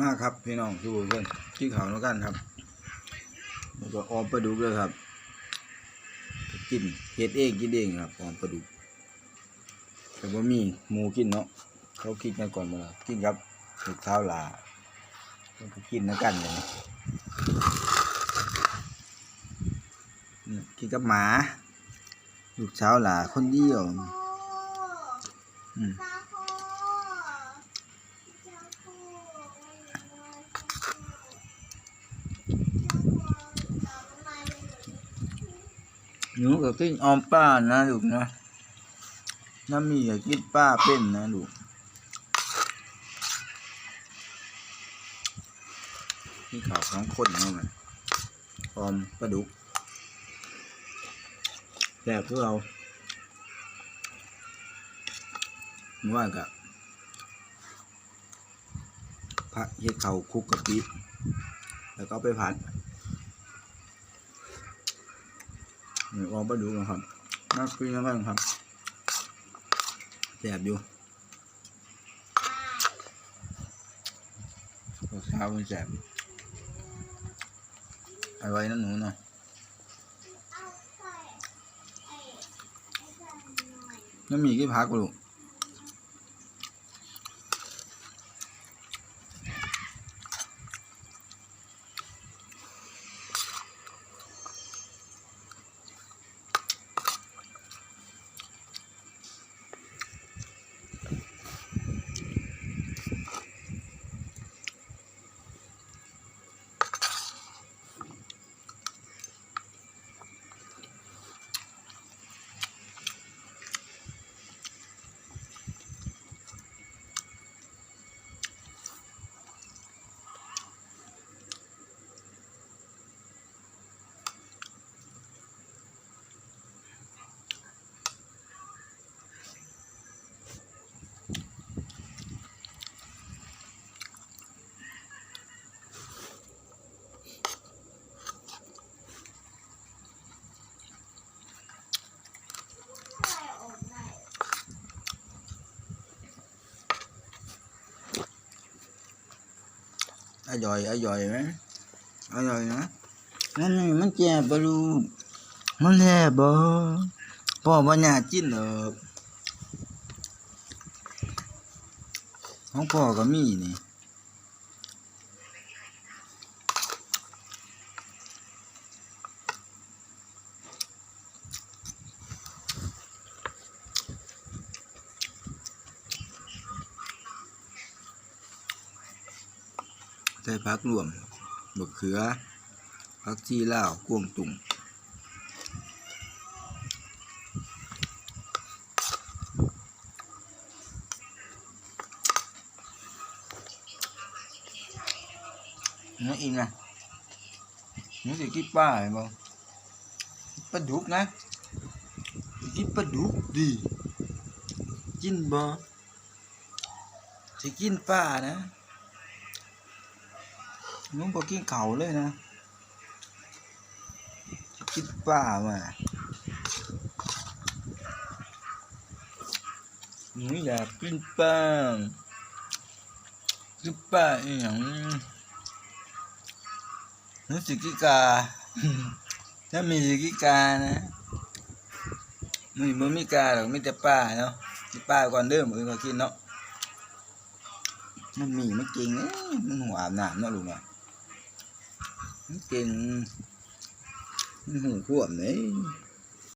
มากครับพี่น้องทุกคนที่เขาแล้วกันครับแล้วก็ออมปลาดุกเลยครับ กินเฮ็ดเองกินเองครับออมปลาดุกแต่ว่ามีหมูกินเนาะเขาคิดกันก่อนมากินครับลูกเท้าหลาแล้วก็กินแล้วกันเลยนี่กินกับหมาลูกเช้าหลาคนเดียวอืม หนูก็กินออมป้านะลูกนะน้ำมีก็กินป้าเป็นนะลูกนี่ขาวของคนเนามันออมปลาดุกแซ่บคือเราเมื่ากับผัดเฮ็ดเขาคลุกกะปิแล้วก็ไปผัด นี่ออกมาดูนะครับน่ากินมากครับแสบอยู่รสชาติมันแสบอร่อยนะหนูเนาะน้ำมีกี่พักลูก อร่อย อร่อยไหมอร่อยนะนั่นมันแจ่บลูมันแซ่บอพ่อบ่อยากกินหรอกของพ่อก็มีนี่ ใส่ผักรวมบักเขือผักชีลาวกวงตุ่มนี่อีกนะนี่จะกินปลาเห็นบ่ปลาดุกนะกินปลาดุกดิกินบ่จะกินปลานะ ลุงบอกกินเขาเลยนะกินป่ามาหนูอยากกินป่ากินป่าอหย่างรู้สึกกิกา ถ้ามีสิกิกานะมันมันมีกาหรอกมีแต่ป่าเนาะกินป่าก่อนเด้อมือก็กินเนาะมันมีไมันเก่งเอ้ยมันหัวอาบน้ำเนาะลุงเนาะ เก่งมันหูขวบเลย